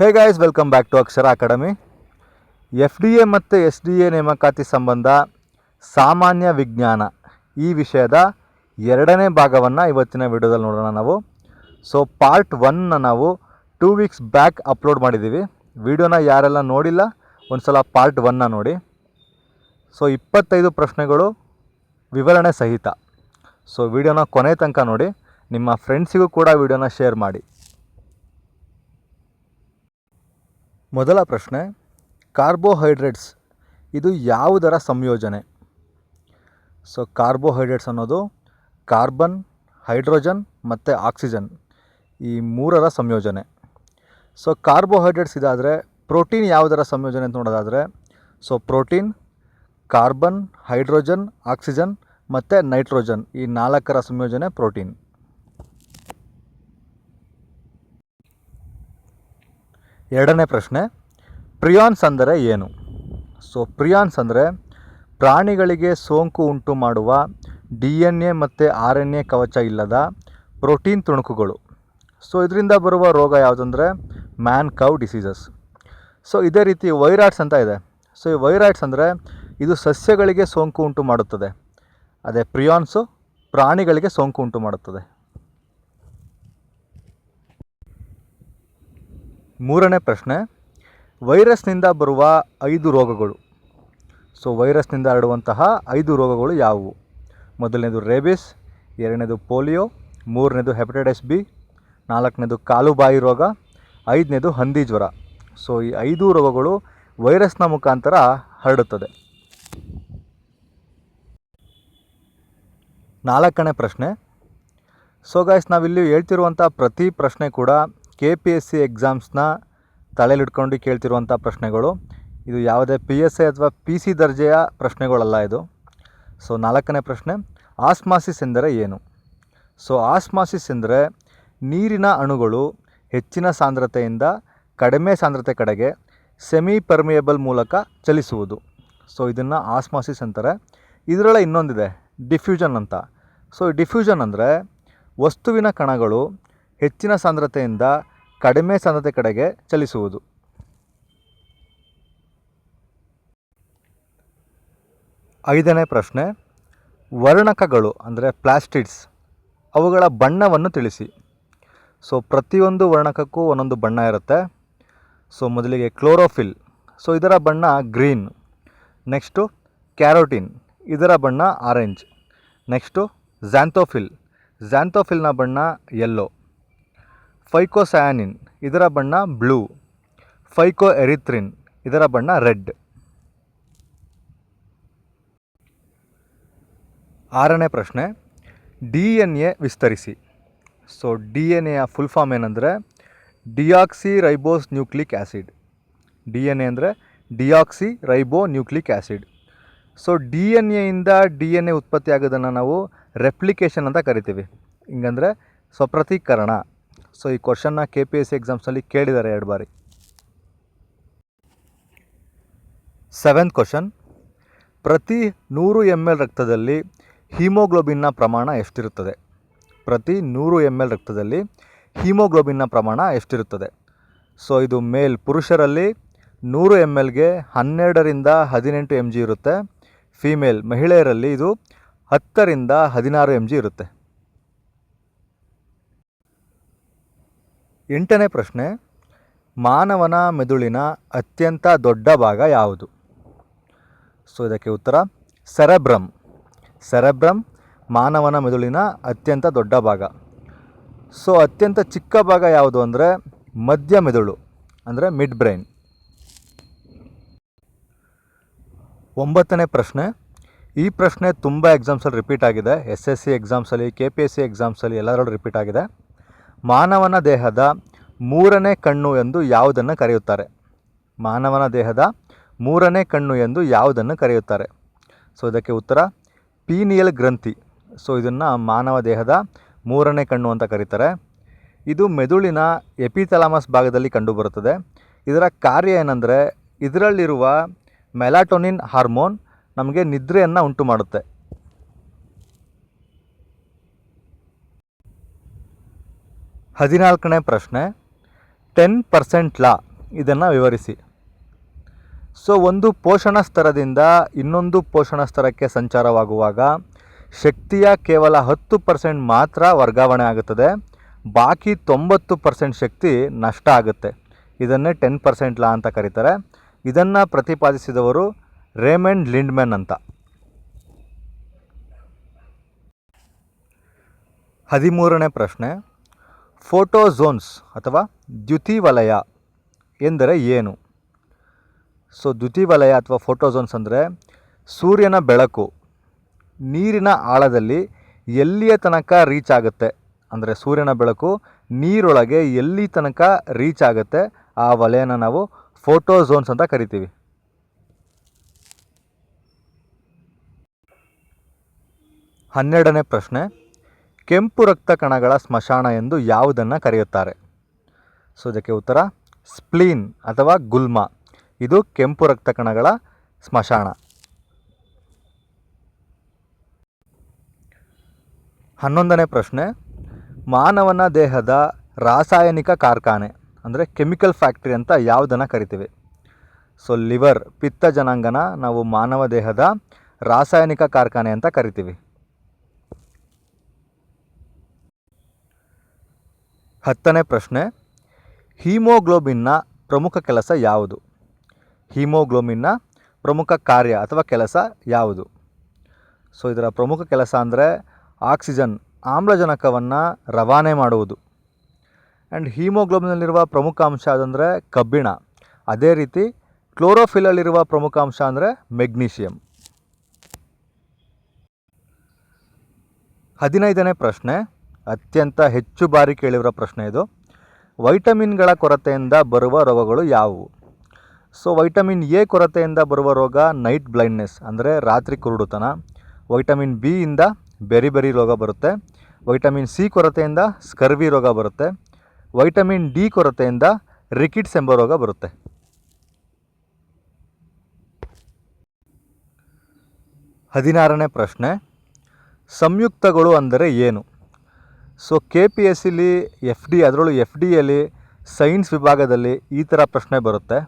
Hey guys welcome back to Akshara academy F D A ಮತ್ತು S D A ನೇಮಕಾತಿ ಸಂಬಂಧ ಸಾಮಾನ್ಯ ವಿಜ್ಞಾನ ಈ ವಿಷಯದ ಎರಡನೇ ಭಾಗವನ್ನು ಇವತ್ತಿನ ವಿಡಿಯೋದಲ್ಲಿ ನೋಡೋಣ ನಾವು. ಸೊ ಪಾರ್ಟ್ ಒನ್ನ ನಾವು ಟೂ ವೀಕ್ಸ್ ಬ್ಯಾಕ್ ಅಪ್ಲೋಡ್ ಮಾಡಿದ್ದೀವಿ ವಿಡಿಯೋನ ಯಾರೆಲ್ಲ ನೋಡಿಲ್ಲ ಒಂದು ಸಲ ಪಾರ್ಟ್ ಒನ್ನ ನೋಡಿ. ಸೊ ಇಪ್ಪತ್ತೈದು ಪ್ರಶ್ನೆಗಳು ವಿವರಣೆ ಸಹಿತ. ಸೊ ವಿಡಿಯೋನ ಕೊನೆ ತನಕ ನೋಡಿ. ನಿಮ್ಮ ಫ್ರೆಂಡ್ಸಿಗೂ ಕೂಡ ವಿಡಿಯೋನ ಶೇರ್ ಮಾಡಿ. ಮೊದಲ ಪ್ರಶ್ನೆ ಕಾರ್ಬೋಹೈಡ್ರೇಟ್ಸ್ ಇದು ಯಾವುದರ ಸಂಯೋಜನೆ? ಸೊ ಕಾರ್ಬೋಹೈಡ್ರೇಟ್ಸ್ ಅನ್ನೋದು ಕಾರ್ಬನ್ ಹೈಡ್ರೋಜನ್ ಮತ್ತು ಆಕ್ಸಿಜನ್ ಈ ಮೂರರ ಸಂಯೋಜನೆ. ಸೊ ಕಾರ್ಬೋಹೈಡ್ರೇಟ್ಸ್ ಇದಾದರೆ ಪ್ರೋಟೀನ್ ಯಾವುದರ ಸಂಯೋಜನೆ ಅಂತ ನೋಡೋದಾದರೆ so protein carbon hydrogen oxygen ಮತ್ತು ನೈಟ್ರೋಜನ್ ಈ ನಾಲ್ಕರ ಸಂಯೋಜನೆ ಪ್ರೋಟೀನ್ ಎರಡನೇ ಪ್ರಶ್ನೆ ಪ್ರಿಯಾನ್ಸ್ ಅಂದರೆ ಏನು? ಸೊ ಪ್ರಿಯಾನ್ಸ್ ಅಂದರೆ ಪ್ರಾಣಿಗಳಿಗೆ ಸೋಂಕು ಉಂಟು ಮಾಡುವ ಡಿ ಎನ್ ಎ ಮತ್ತು ಆರ್ ಎನ್ ಎ ಕವಚ ಇಲ್ಲದ ಪ್ರೋಟೀನ್ ತುಣುಕುಗಳು. ಸೊ ಇದರಿಂದ ಬರುವ ರೋಗ ಯಾವುದಂದರೆ ಮ್ಯಾನ್ ಕವ್ ಡಿಸೀಸಸ್. ಸೊ ಇದೇ ರೀತಿ ವೈರಾಯ್ಡ್ಸ್ ಅಂತ ಇದೆ. ಸೊ ಈ ವೈರಾಯ್ಡ್ಸ್ ಅಂದರೆ ಇದು ಸಸ್ಯಗಳಿಗೆ ಸೋಂಕು ಉಂಟು ಮಾಡುತ್ತದೆ. ಅದೇ ಪ್ರಿಯಾನ್ಸು ಪ್ರಾಣಿಗಳಿಗೆ ಸೋಂಕು ಉಂಟು ಮಾಡುತ್ತದೆ. ಮೂರನೇ ಪ್ರಶ್ನೆ, ವೈರಸ್ನಿಂದ ಬರುವ ಐದು ರೋಗಗಳು. ಸೊ ವೈರಸ್ನಿಂದ ಹರಡುವಂತಹ ಐದು ರೋಗಗಳು ಯಾವುವು? ಮೊದಲನೇದು ರೇಬಿಸ್, ಎರಡನೇದು ಪೋಲಿಯೋ, ಮೂರನೇದು ಹೆಪಟೈಟಿಸ್ ಬಿ, ನಾಲ್ಕನೇದು ಕಾಲುಬಾಯಿ ರೋಗ, ಐದನೇದು ಹಂದಿ ಜ್ವರ. ಸೊ ಈ ಐದು ರೋಗಗಳು ವೈರಸ್ನ ಮುಖಾಂತರ ಹರಡುತ್ತದೆ. ನಾಲ್ಕನೇ ಪ್ರಶ್ನೆ ಸೊ ಗಾಯ್ಸ್ ನಾವಿಲ್ಲಿ ಹೇಳ್ತಿರುವಂಥ ಪ್ರತಿ ಪ್ರಶ್ನೆ ಕೂಡ ಕೆ ಪಿ ಎಸ್ ಸಿ ಎಕ್ಸಾಮ್ಸ್ನ ತಲೆಯಲ್ಲಿಟ್ಕೊಂಡು ಕೇಳ್ತಿರುವಂಥ ಪ್ರಶ್ನೆಗಳು. ಇದು ಯಾವುದೇ ಪಿ ಎಸ್ ಐ ಅಥವಾ ಪಿ ಸಿ ದರ್ಜೆಯ ಪ್ರಶ್ನೆಗಳಲ್ಲ ಇದು. ಸೊ ನಾಲ್ಕನೇ ಪ್ರಶ್ನೆ, ಆಸ್ಮಾಸಿಸ್ ಎಂದರೆ ಏನು? ಸೊ ಆಸ್ಮಾಸಿಸ್ ಎಂದರೆ ನೀರಿನ ಅಣುಗಳು ಹೆಚ್ಚಿನ ಸಾಂದ್ರತೆಯಿಂದ ಕಡಿಮೆ ಸಾಂದ್ರತೆ ಕಡೆಗೆ ಸೆಮಿ ಪರ್ಮಿಯೇಬಲ್ ಮೂಲಕ ಚಲಿಸುವುದು. ಸೊ ಇದನ್ನು ಆಸ್ಮಾಸಿಸ್ ಅಂತಾರೆ. ಇದರೊಳಗೆ ಇನ್ನೊಂದಿದೆ ಡಿಫ್ಯೂಷನ್ ಅಂತ. ಸೊ ಡಿಫ್ಯೂಷನ್ ಅಂದರೆ ವಸ್ತುವಿನ ಕಣಗಳು ಹೆಚ್ಚಿನ ಸಾಂದ್ರತೆಯಿಂದ ಕಡಿಮೆ ಸಾಂದ್ರತೆ ಕಡೆಗೆ ಚಲಿಸುವುದು. ಐದನೇ ಪ್ರಶ್ನೆ, ವರ್ಣಕಗಳು ಅಂದರೆ ಪ್ಲಾಸ್ಟಿಡ್ಸ್ ಅವುಗಳ ಬಣ್ಣವನ್ನು ತಿಳಿಸಿ. ಸೊ ಪ್ರತಿಯೊಂದು ವರ್ಣಕಕ್ಕೂ ಒಂದೊಂದು ಬಣ್ಣ ಇರುತ್ತೆ. ಸೊ ಮೊದಲಿಗೆ ಕ್ಲೋರೋಫಿಲ್ ಸೊ ಇದರ ಬಣ್ಣ ಗ್ರೀನ್ ನೆಕ್ಸ್ಟು ಕ್ಯಾರೋಟಿನ್ ಇದರ ಬಣ್ಣ ಆರೆಂಜ್ ನೆಕ್ಸ್ಟು ಝ್ಯಾಂಥೋಫಿಲ್ ಝ್ಯಾಂಥೋಫಿಲ್ನ ಬಣ್ಣ ಯೆಲ್ಲೋ ಫೈಕೋಸಯಾನಿನ್, ಇದರ ಬಣ್ಣ ಬ್ಲೂ. ಫೈಕೋ ಎರಿಥ್ರಿನ್ ಇದರ ಬಣ್ಣ ರೆಡ್. ಆರನೇ ಪ್ರಶ್ನೆ, ಡಿ ಎನ್ ಎ ವಿಸ್ತರಿಸಿ. ಸೊ, ಡಿ ಎನ್ ಎಯ ಫುಲ್ ಫಾರ್ಮ್ ಏನಂದರೆ deoxyribose nucleic acid D N A ಅಂದರೆ deoxyribonucleic acid so, D N ಎಯಿಂದ D N A ಉತ್ಪತ್ತಿ ಆಗೋದನ್ನು ನಾವು ರೆಪ್ಲಿಕೇಶನ್ ಅಂತ ಕರಿತೀವಿ. ಹಿಂಗಂದರೆ ಸ್ವಪ್ರತೀಕರಣ. ಸೊ ಈ ಕ್ವಶನ್ನ ಕೆ ಪಿ ಎಸ್ ಸಿ ಎಕ್ಸಾಮ್ಸಲ್ಲಿ ಕೇಳಿದ್ದಾರೆ ಎರಡು ಬಾರಿ. ಸೆವೆಂತ್ ಕ್ವಶನ್ ಪ್ರತಿ ನೂರು ಎಂ ಎಲ್ ರಕ್ತದಲ್ಲಿ ಹೀಮೋಗ್ಲೋಬಿನ್ನ ಪ್ರಮಾಣ ಎಷ್ಟಿರುತ್ತದೆ? ಪ್ರತಿ ನೂರು ಎಂ ಎಲ್ ರಕ್ತದಲ್ಲಿ ಹೀಮೋಗ್ಲೋಬಿನ್ನ ಪ್ರಮಾಣ ಎಷ್ಟಿರುತ್ತದೆ? ಸೊ ಇದು ಮೇಲ್ ಪುರುಷರಲ್ಲಿ ನೂರು ಎಂ ಎಲ್ಗೆ ಹನ್ನೆರಡರಿಂದ ಹದಿನೆಂಟು ಎಂ ಜಿ ಇರುತ್ತೆ. ಫೀಮೇಲ್ ಮಹಿಳೆಯರಲ್ಲಿ ಇದು ಹತ್ತರಿಂದ ಹದಿನಾರು ಎಂ ಜಿ ಇರುತ್ತೆ. ಎಂಟನೇ ಪ್ರಶ್ನೆ, ಮಾನವನ ಮೆದುಳಿನ ಅತ್ಯಂತ ದೊಡ್ಡ ಭಾಗ ಯಾವುದು? ಸೊ ಇದಕ್ಕೆ ಉತ್ತರ, ಸೆರೆಬ್ರಮ್. ಸೆರೆಬ್ರಮ್, ಮಾನವನ ಮೆದುಳಿನ ಅತ್ಯಂತ ದೊಡ್ಡ ಭಾಗ. ಸೊ ಅತ್ಯಂತ ಚಿಕ್ಕ ಭಾಗ ಯಾವುದು ಅಂದರೆ, ಮಧ್ಯ ಮೆದುಳು, ಅಂದರೆ ಮಿಡ್ ಬ್ರೈನ್. ಒಂಬತ್ತನೇ ಪ್ರಶ್ನೆ, ಈ ಪ್ರಶ್ನೆ ತುಂಬ ಎಕ್ಸಾಮ್ಸಲ್ಲಿ ರಿಪೀಟ್ ಆಗಿದೆ. ಎಸ್ ಎಸ್ ಸಿ ಎಕ್ಸಾಮ್ಸಲ್ಲಿ ಕೆ ಪಿ ಎಸ್ ಸಿ ಎಕ್ಸಾಮ್ಸಲ್ಲಿ ಎಲ್ಲರಲ್ಲೂ ರಿಪೀಟ್ ಆಗಿದೆ. ಮಾನವನ ದೇಹದ ಮೂರನೇ ಕಣ್ಣು ಎಂದು ಯಾವುದನ್ನು ಕರೆಯುತ್ತಾರೆ? ಮಾನವನ ದೇಹದ ಮೂರನೇ ಕಣ್ಣು ಎಂದು ಯಾವುದನ್ನು ಕರೆಯುತ್ತಾರೆ? ಸೊ ಇದಕ್ಕೆ ಉತ್ತರ ಪೀನಿಯಲ್ ಗ್ರಂಥಿ. ಸೊ ಇದನ್ನು ಮಾನವ ದೇಹದ ಮೂರನೇ ಕಣ್ಣು ಅಂತ ಕರೀತಾರೆ. ಇದು ಮೆದುಳಿನ ಎಪಿಥಲಾಮಸ್ ಭಾಗದಲ್ಲಿ ಕಂಡುಬರುತ್ತದೆ. ಇದರ ಕಾರ್ಯ ಏನಂದರೆ, ಇದರಲ್ಲಿರುವ ಮೆಲಾಟೋನಿನ್ ಹಾರ್ಮೋನ್ ನಮಗೆ ನಿದ್ರೆಯನ್ನು ಉಂಟು ಮಾಡುತ್ತೆ ಹದಿನಾಲ್ಕನೇ ಪ್ರಶ್ನೆ ಟೆನ್ ಪರ್ಸೆಂಟ್ ಲಾ ಇದನ್ನು ವಿವರಿಸಿ. ಸೊ ಒಂದು ಪೋಷಣ ಸ್ತರದಿಂದ ಇನ್ನೊಂದು ಪೋಷಣ ಸ್ತರಕ್ಕೆ ಸಂಚಾರವಾಗುವಾಗ ಶಕ್ತಿಯ ಕೇವಲ ಹತ್ತು ಪರ್ಸೆಂಟ್ ಮಾತ್ರ ವರ್ಗಾವಣೆ ಆಗುತ್ತದೆ, ಬಾಕಿ ತೊಂಬತ್ತು ಪರ್ಸೆಂಟ್ ಶಕ್ತಿ ನಷ್ಟ ಆಗುತ್ತೆ. ಇದನ್ನೇ ಟೆನ್ ಪರ್ಸೆಂಟ್ ಲಾ ಅಂತ ಕರೀತಾರೆ. ಇದನ್ನು ಪ್ರತಿಪಾದಿಸಿದವರು ರೇಮಂಡ್ ಲಿಂಡ್ಮೆನ್ ಅಂತ. ಹದಿಮೂರನೇ ಪ್ರಶ್ನೆ ಫೋಟೋಝೋನ್ಸ್ ಅಥವಾ ದ್ಯುತಿವಲಯ ಎಂದರೆ ಏನು? ಸೊ, ದ್ಯುತಿವಲಯ ಅಥವಾ ಫೋಟೋಝೋನ್ಸ್ ಅಂದರೆ ಸೂರ್ಯನ ಬೆಳಕು, ನೀರಿನ ಆಳದಲ್ಲಿ ಎಲ್ಲಿಯ ತನಕ ರೀಚ್ ಆಗುತ್ತೆ? ಅಂದರೆ ಸೂರ್ಯನ ಬೆಳಕು ನೀರೊಳಗೆ ಎಲ್ಲಿ ತನಕ ರೀಚ್ ಆಗುತ್ತೆ? ಆ ವಲಯನ ನಾವು ಫೋಟೋಝೋನ್ಸ್ ಅಂತ ಕರಿತೀವಿ. ಹನ್ನೆರಡನೇ ಪ್ರಶ್ನೆ. ಕೆಂಪು ರಕ್ತ ಕಣಗಳ ಸ್ಮಶಾನ ಎಂದು ಯಾವುದನ್ನು ಕರೆಯುತ್ತಾರೆ? ಸೊ, ಇದಕ್ಕೆ ಉತ್ತರ ಸ್ಪ್ಲೀನ್ ಅಥವಾ ಗುಲ್ಮ. ಇದು ಕೆಂಪು ರಕ್ತ ಕಣಗಳ ಸ್ಮಶಾನ. ಹನ್ನೊಂದನೇ ಪ್ರಶ್ನೆ. ಮಾನವನ ದೇಹದ ರಾಸಾಯನಿಕ ಕಾರ್ಖಾನೆ, ಅಂದರೆ ಕೆಮಿಕಲ್ ಫ್ಯಾಕ್ಟ್ರಿ ಅಂತ ಯಾವುದನ್ನು ಕರಿತೀವಿ? ಸೊ, ಲಿವರ್, ಪಿತ್ತ ಜನಾಂಗನ ನಾವು ಮಾನವ ದೇಹದ ರಾಸಾಯನಿಕ ಕಾರ್ಖಾನೆ ಅಂತ ಕರಿತೀವಿ. ಹತ್ತನೇ ಪ್ರಶ್ನೆ, ಹೀಮೋಗ್ಲೋಬಿನ್ನ ಪ್ರಮುಖ ಕೆಲಸ ಯಾವುದು? ಹೀಮೋಗ್ಲೋಬಿನ್ನ ಪ್ರಮುಖ ಕಾರ್ಯ ಅಥವಾ ಕೆಲಸ ಯಾವುದು? ಸೊ ಇದರ ಪ್ರಮುಖ ಕೆಲಸ ಅಂದರೆ ಆಕ್ಸಿಜನ್ ಆಮ್ಲಜನಕವನ್ನು ರವಾನೆ ಮಾಡುವುದು. ಆ್ಯಂಡ್ ಹೀಮೋಗ್ಲೋಬಿನಲ್ಲಿರುವ ಪ್ರಮುಖ ಅಂಶ ಅದಂದರೆ ಕಬ್ಬಿಣ. ಅದೇ ರೀತಿ ಕ್ಲೋರೋಫಿಲಲ್ಲಿರುವ ಪ್ರಮುಖ ಅಂಶ ಅಂದರೆ ಮೆಗ್ನೀಷಿಯಂ. ಹದಿನೈದನೇ ಪ್ರಶ್ನೆ ಅತ್ಯಂತ ಹೆಚ್ಚು ಬಾರಿ ಕೇಳಿರುವ ಪ್ರಶ್ನೆ ಇದು. ವೈಟಮಿನ್ಗಳ ಕೊರತೆಯಿಂದ ಬರುವ ರೋಗಗಳು ಯಾವುವು? ಸೊ, ವೈಟಮಿನ್ ಎ ಕೊರತೆಯಿಂದ ಬರುವ ರೋಗ ನೈಟ್ ಬ್ಲೈಂಡ್ನೆಸ್, ಅಂದರೆ ರಾತ್ರಿ ಕುರುಡುತನ. ವೈಟಮಿನ್ ಬಿ ಇಂದ ಬೆರಿ ಬೆರಿ ರೋಗ ಬರುತ್ತೆ. ವೈಟಮಿನ್ ಸಿ ಕೊರತೆಯಿಂದ ಸ್ಕರ್ವಿ ರೋಗ ಬರುತ್ತೆ. ವೈಟಮಿನ್ ಡಿ ಕೊರತೆಯಿಂದ ರಿಕಿಟ್ಸ್ ಎಂಬ ರೋಗ ಬರುತ್ತೆ. ಹದಿನಾರನೇ ಪ್ರಶ್ನೆ. ಸಂಯುಕ್ತಗಳು ಅಂದರೆ ಏನು? ಸೊ ಕೆ ಪಿ ಎಸ್ ಸಿಲಿ ಎಫ್ ಡಿ ಅದರಲ್ಲೂ ಎಫ್ ಡಿಯಲ್ಲಿ ಸೈನ್ಸ್ ವಿಭಾಗದಲ್ಲಿ ಈ ಥರ ಪ್ರಶ್ನೆ ಬರುತ್ತೆ.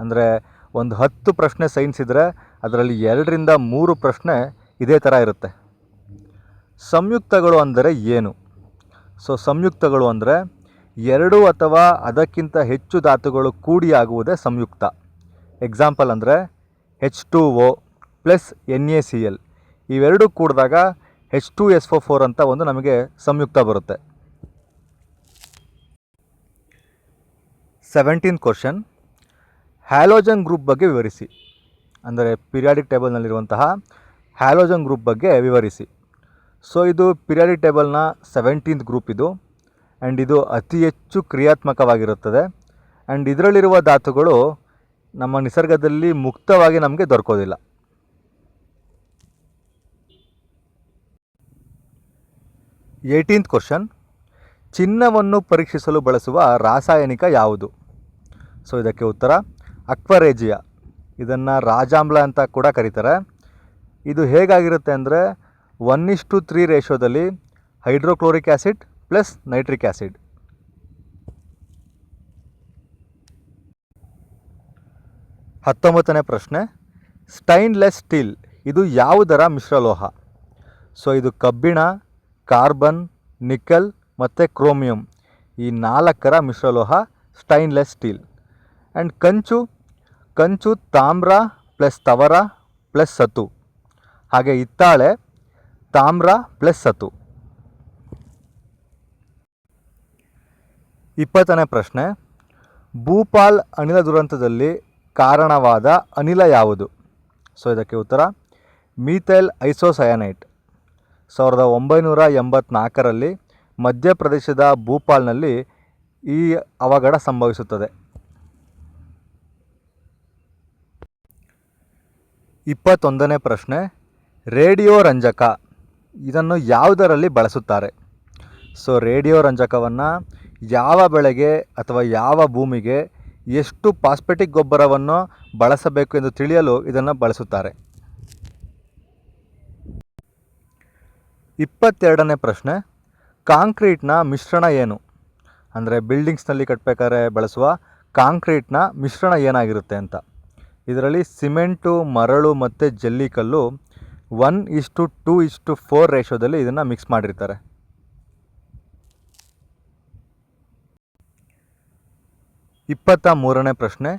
ಅಂದರೆ ಒಂದು ಹತ್ತು ಪ್ರಶ್ನೆ ಸೈನ್ಸ್ ಇದ್ದರೆ ಅದರಲ್ಲಿ ಎರಡರಿಂದ ಮೂರು ಪ್ರಶ್ನೆ ಇದೇ ಥರ ಇರುತ್ತೆ. ಸಂಯುಕ್ತಗಳು ಅಂದರೆ ಏನು? ಸೊ ಸಂಯುಕ್ತಗಳು ಅಂದರೆ ಎರಡು ಅಥವಾ ಅದಕ್ಕಿಂತ ಹೆಚ್ಚು ಧಾತುಗಳು ಕೂಡಿ ಆಗುವುದೇ ಸಂಯುಕ್ತ. ಎಕ್ಸಾಂಪಲ್ ಅಂದರೆ H two O plus N A C L ಇವೆರಡೂ ಕೂಡಿದಾಗ ಹೆಚ್ ಟು ಎಸ್ ಫೋ ಫೋರ್ ಅಂತ ಒಂದು ನಮಗೆ ಸಂಯುಕ್ತ ಬರುತ್ತೆ. ಸೆವೆಂಟೀನ್ ಕ್ವಶನ್ ಹ್ಯಾಲೋಜನ್ ಗ್ರೂಪ್ ಬಗ್ಗೆ ವಿವರಿಸಿ. ಅಂದರೆ ಪಿರಿಯಾಡಿಕ್ ಟೇಬಲ್ನಲ್ಲಿರುವಂತಹ ಹ್ಯಾಲೋಜನ್ ಗ್ರೂಪ್ ಬಗ್ಗೆ ವಿವರಿಸಿ. ಸೊ ಇದು ಪಿರಿಯಾಡಿಕ್ ಟೇಬಲ್ನ ಸೆವೆಂಟೀನ್ತ್ ಗ್ರೂಪ್ ಇದು. ಆ್ಯಂಡ್ ಇದು ಅತಿ ಹೆಚ್ಚು ಕ್ರಿಯಾತ್ಮಕವಾಗಿರುತ್ತದೆ. ಆ್ಯಂಡ್ ಇದರಲ್ಲಿರುವ ಧಾತುಗಳು ನಮ್ಮ ನಿಸರ್ಗದಲ್ಲಿ ಮುಕ್ತವಾಗಿ ನಮಗೆ ದೊರಕೋದಿಲ್ಲ. ಏಯ್ಟೀನ್ತ್ ಕ್ವಶನ್ ಚಿನ್ನವನ್ನು ಪರೀಕ್ಷಿಸಲು ಬಳಸುವ ರಾಸಾಯನಿಕ ಯಾವುದು? ಸೊ ಇದಕ್ಕೆ ಉತ್ತರ ಅಕ್ವರೇಜಿಯಾ. ಇದನ್ನು ರಾಜಾಮ್ಲ ಅಂತ ಕೂಡ ಕರೀತಾರೆ. ಇದು ಹೇಗಾಗಿರುತ್ತೆ ಅಂದರೆ ಒನ್ ಇಷ್ಟು three ರೇಷೋದಲ್ಲಿ hydrochloric acid plus nitric acid ಹತ್ತೊಂಬತ್ತನೇ ಪ್ರಶ್ನೆ. ಸ್ಟೈನ್ಲೆಸ್ ಸ್ಟೀಲ್ ಇದು ಯಾವುದರ ಮಿಶ್ರಲೋಹ? ಸೊ ಇದು ಕಬ್ಬಿಣ ಕಾರ್ಬನ್, ನಿಕಲ್ ಮತ್ತು ಕ್ರೋಮಿಯಂ. ಈ ನಾಲ್ಕರ ಮಿಶ್ರಲೋಹ ಸ್ಟೈನ್ಲೆಸ್ ಸ್ಟೀಲ್. ಆ್ಯಂಡ್ ಕಂಚು ಕಂಚು ತಾಮ್ರ ಪ್ಲಸ್ ತವರ ಪ್ಲಸ್ ಸತು ಹಾಗೆ ಹಿತ್ತಾಳೆ ತಾಮ್ರ ಪ್ಲಸ್ ಸತು ಇಪ್ಪತ್ತನೇ ಪ್ರಶ್ನೆ. ಭೂಪಾಲ್ ಅನಿಲ ದುರಂತದಲ್ಲಿ ಕಾರಣವಾದ ಅನಿಲ ಯಾವುದು? ಸೊ, ಇದಕ್ಕೆ ಉತ್ತರ, ಮೀಥೈಲ್ ಐಸೋಸಯಾನೈಟ್. ಸಾವಿರದ ಒಂಬೈನೂರ ಎಂಬತ್ನಾಲ್ಕರಲ್ಲಿ ಮಧ್ಯಪ್ರದೇಶದ ಭೂಪಾಲ್ನಲ್ಲಿ ಈ ಅವಘಡ ಸಂಭವಿಸುತ್ತದೆ. ಇಪ್ಪತ್ತೊಂದನೇ ಪ್ರಶ್ನೆ, ರೇಡಿಯೋ ರಂಜಕ, ಇದನ್ನು ಯಾವುದರಲ್ಲಿ ಬಳಸುತ್ತಾರೆ? ಸೊ, ರೇಡಿಯೋ ರಂಜಕವನ್ನು ಯಾವ ಬೆಳೆಗೆ ಅಥವಾ ಯಾವ ಭೂಮಿಗೆ ಎಷ್ಟು ಪಾಸ್ಪೆಟಿಕ್ ಗೊಬ್ಬರವನ್ನು ಬಳಸಬೇಕು ಎಂದು ತಿಳಿಯಲು ಇದನ್ನು ಬಳಸುತ್ತಾರೆ. ಇಪ್ಪತ್ತೆರಡನೇ ಪ್ರಶ್ನೆ, ಕಾಂಕ್ರೀಟ್ನ ಮಿಶ್ರಣ ಏನು? ಅಂದರೆ ಬಿಲ್ಡಿಂಗ್ಸ್ನಲ್ಲಿ ಕಟ್ಟಬೇಕಾದ್ರೆ ಬಳಸುವ ಕಾಂಕ್ರೀಟ್ನ ಮಿಶ್ರಣ ಏನಾಗಿರುತ್ತೆ ಅಂತ. ಇದರಲ್ಲಿ ಸಿಮೆಂಟು, ಮರಳು ಮತ್ತು ಜಲ್ಲಿಕಲ್ಲು ಒನ್ ಇಷ್ಟು ಟೂ ಇಷ್ಟು ಫೋರ್ ರೇಷೋದಲ್ಲಿ ಇದನ್ನು ಮಿಕ್ಸ್ ಮಾಡಿರ್ತಾರೆ. ಇಪ್ಪತ್ತ ಮೂರನೇ ಪ್ರಶ್ನೆ,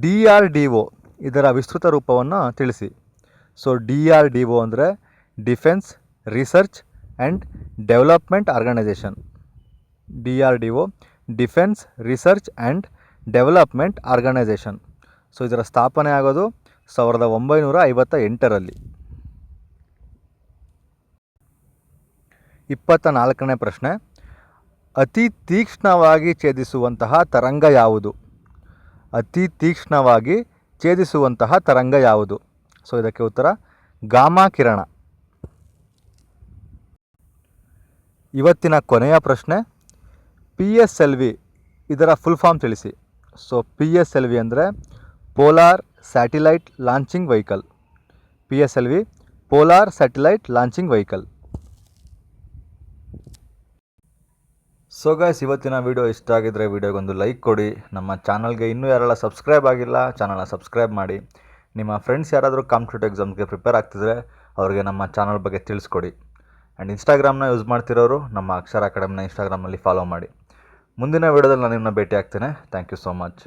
ಡಿ ಆರ್ ಡಿ ಒ ಇದರ ವಿಸ್ತೃತ ರೂಪವನ್ನು ತಿಳಿಸಿ. So, D R D O ಅಂದರೆ defence research and development organisation D R D O defence research and development organisation so ಇದರ ಸ್ಥಾಪನೆ ಆಗೋದು ಸಾವಿರದ ಒಂಬೈನೂರ ಐವತ್ತ ಎಂಟರಲ್ಲಿ ಇಪ್ಪತ್ತ ನಾಲ್ಕನೇ ಪ್ರಶ್ನೆ. ಅತಿ ತೀಕ್ಷ್ಣವಾಗಿ ಛೇದಿಸುವಂತಹ ತರಂಗ ಯಾವುದು? ಅತಿ ತೀಕ್ಷ್ಣವಾಗಿ ಛೇದಿಸುವಂತಹ ತರಂಗ ಯಾವುದು? ಸೊ ಇದಕ್ಕೆ ಉತ್ತರ ಗಾಮಾ ಕಿರಣ. ಇವತ್ತಿನ ಕೊನೆಯ ಪ್ರಶ್ನೆ, ಪಿ ಎಸ್ ಎಲ್ ವಿ ಇದರ ಫುಲ್ ಫಾರ್ಮ್ ತಿಳಿಸಿ. So P S L V ಅಂದರೆ polar satellite launching vehicle P S L V polar satellite launching vehicle so guys ಇವತ್ತಿನ ವಿಡಿಯೋ ಇಷ್ಟ ಆಗಿದ್ರೆ ವಿಡಿಯೋಗೊಂದು ಲೈಕ್ ಕೊಡಿ. ನಮ್ಮ ಚಾನಲ್ಗೆ ಇನ್ನೂ ಯಾರೆಲ್ಲ ಸಬ್ಸ್ಕ್ರೈಬ್ ಆಗಿಲ್ಲ, ಚಾನಲ್ನ ಸಬ್ಸ್ಕ್ರೈಬ್ ಮಾಡಿ. ನಿಮ್ಮ ಫ್ರೆಂಡ್ಸ್ ಯಾರಾದರೂ ಕಾಂಪಿಟೇಟಿವ್ ಎಕ್ಸಾಮ್ಗೆ ಪ್ರಿಪೇರ್ ಆಗ್ತಿದ್ರೆ ಅವ್ರಿಗೆ ನಮ್ಮ ಚಾನಲ್ ಬಗ್ಗೆ ತಿಳಿಸ್ಕೊಡಿ. ಆ್ಯಂಡ್ ಇನ್ಸ್ಟಾಗ್ರಾಮ್ನ ಯೂಸ್ ಮಾಡ್ತಿರೋರು ನಮ್ಮ ಅಕ್ಷರ ಅಕಾಡೆಮಿನ ಇನ್ಸ್ಟಾಗ್ರಾಮಲ್ಲಿ ಫಾಲೋ ಮಾಡಿ. ಮುಂದಿನ ವಿಡಿಯೋದಲ್ಲಿ ನಾನು ನಿಮ್ಮನ್ನ ಭೇಟಿ ಆಗ್ತೇನೆ. Thank you so much